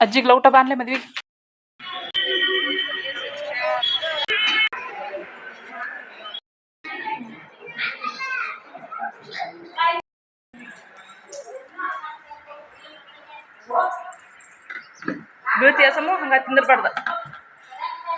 ಅಜ್ಜಿಗೆ ಊಟ ಬಾನ್ಲೆ ಮದ್ವಿ ಬೀಳ್ತಿ ಅಸಮು ಹಂಗ ತಿಂದಿರ್ಬಾರ್ದ